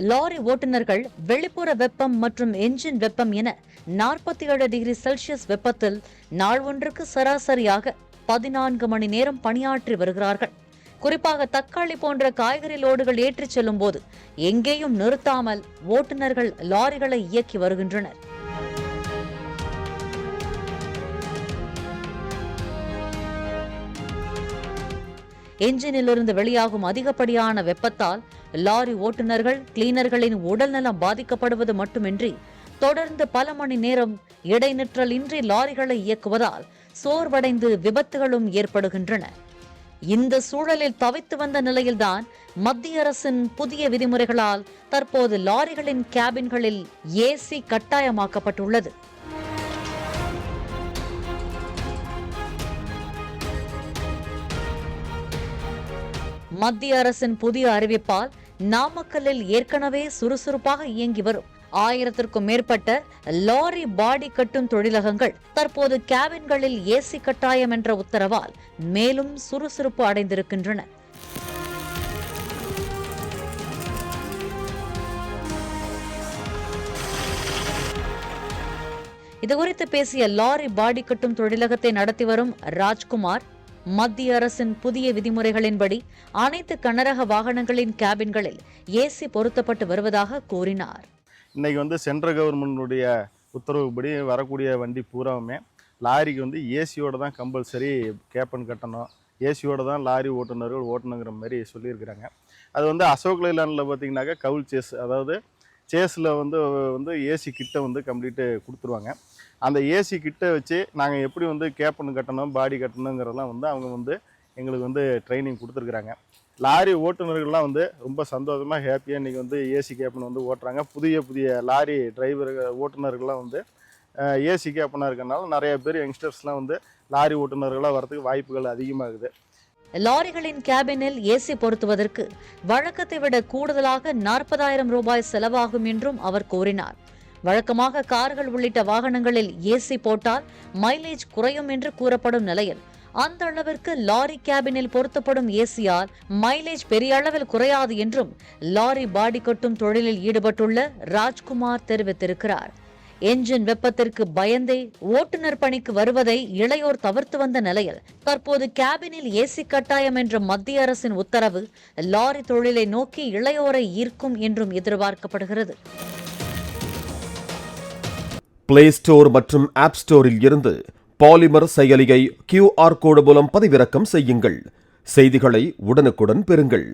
Lorry ஓட்டுநர்கள் வெளிப்புற வெப்பம் மற்றும் என்ஜின் வெப்பம் என நாற்பத்தி ஏழு டிகிரி செல்சியஸ் வெப்பத்தில் நாள் ஒன்றுக்கு சராசரியாக பதினான்கு மணி நேரம் பணியாற்றி வருகிறார்கள். குறிப்பாக தக்காளி போன்ற காய்கறி லோடுகள் ஏற்றிச் செல்லும் போது எங்கேயும் நிறுத்தாமல் ஓட்டுநர்கள் லாரிகளை இயக்கி வருகின்றனர். என்ஜினிலிருந்து வெளியாகும் அதிகப்படியான வெப்பத்தால் லாரி ஓட்டுநர்கள் கிளீனர்களின் உடல்நலம் பாதிக்கப்படுவது மட்டுமின்றி தொடர்ந்து பல மணி நேரம் இடைநிற்றல் இன்றி லாரிகளை இயக்குவதால் சோர்வடைந்து விபத்துகளும் ஏற்படுகின்றன. இந்த சூழலில் தவித்து வந்த நிலையில்தான் மத்திய அரசின் புதிய விதிமுறைகளால் தற்போது லாரிகளின் கேபின்களில் ஏசி கட்டாயமாக்கப்பட்டுள்ளது. மத்திய அரசின் புதிய அறிவிப்பால் நாமக்கல்லில் ஏற்கனவே சுறுசுறுப்பாக இயங்கி வரும். ஆயிரத்திற்கும் மேற்பட்ட லாரி பாடி கட்டும் தொழிலகங்கள் தற்போது கேபின்களில் ஏசி கட்டாயம் என்ற உத்தரவால் மேலும் சுறுசுறுப்பு அடைந்திருக்கின்றன. இதுகுறித்து பேசிய லாரி பாடி கட்டும் தொழிலகத்தை நடத்தி வரும் ராஜ்குமார் மத்திய அரசின் புதிய விதிமுறைகளின்படி அனைத்து கனரக வாகனங்களின் கேபின்களில் ஏசி பொருத்தப்பட்டு வருவதாக கூறினார். இன்னைக்கு வந்து சென்ட்ரல் கவர்மெண்டுடைய உத்தரவுப்படி வரக்கூடிய வண்டி பூராவுமே லாரிக்கு வந்து ஏசியோட தான் கம்பல்சரி கேப்பன் கட்டணும். ஏசியோட தான் லாரி ஓட்டுநர்கள் ஓட்டணுங்கிற மாதிரி சொல்லியிருக்கிறாங்க. அது வந்து அசோக் லைலாண்டில் பார்த்தீங்கன்னாக்கா கவுல் சேஸ் அதாவது சேஸில் வந்து வந்து ஏசி கிட்ட வந்து கம்ப்ளீட்டு கொடுத்துருவாங்க. அந்த ஏசி கிட்ட வச்சு நாங்கள் எப்படி வந்து கேப்பன் கட்டணும் பாடி கட்டணுங்கிறதெல்லாம் வந்து அவங்க வந்து எங்களுக்கு வந்து ட்ரைனிங் கொடுத்துருக்குறாங்க. லாரி ஓட்டுநர்கள்லாம் வந்து ரொம்ப சந்தோஷமாக ஹாப்பியாக இன்றைக்கி வந்து ஏசி கேப்பன் வந்து ஓட்டுறாங்க. புதிய புதிய லாரி டிரைவர் ஓட்டுநர்கள்லாம் வந்து ஏசி கேப்பனாக இருக்கறனால நிறைய பேர் யங்ஸ்டர்ஸ்லாம் வந்து லாரி ஓட்டுநர்களாக வரதுக்கு வாய்ப்புகள் அதிகமாகுது. லாரிகளின் கேபினில் ஏசி பொருத்துவதற்கு வழக்கத்தை விட கூடுதலாக நாற்பதாயிரம் ரூபாய் செலவாகும் என்றும் அவர் கூறினார். வழக்கமாக கார்கள் உள்ளிட்ட வாகனங்களில் ஏசி போட்டால் மைலேஜ் குறையும் என்று கூறப்படும் நிலையில் அந்த அளவிற்கு லாரி கேபினில் பொருத்தப்படும் ஏசியால் மைலேஜ் பெரிய அளவில் குறையாது என்றும் லாரி பாடி கட்டும் தொழிலில் ஈடுபட்டுள்ள ராஜ்குமார் தெரிவித்திருக்கிறார். என்ஜின் வெப்பத்திற்கு பயந்தே ஓட்டுநர் பணிக்கு வருவதை இளையோர் தவிர்த்து வந்த நிலையில் தற்போது கேபினில் ஏசி கட்டாயம் என்ற மத்திய அரசின் உத்தரவு லாரி தொழிலை நோக்கி இளையோரை ஈர்க்கும் என்றும் எதிர்பார்க்கப்படுகிறது. பிளே ஸ்டோர் மற்றும் ஆப் ஸ்டோரில் இருந்து பாலிமர் செயலியை கியூஆர் கோடு மூலம் பதிவிறக்கம் செய்யுங்கள். செய்திகளை உடனுக்குடன் பெறுங்கள்.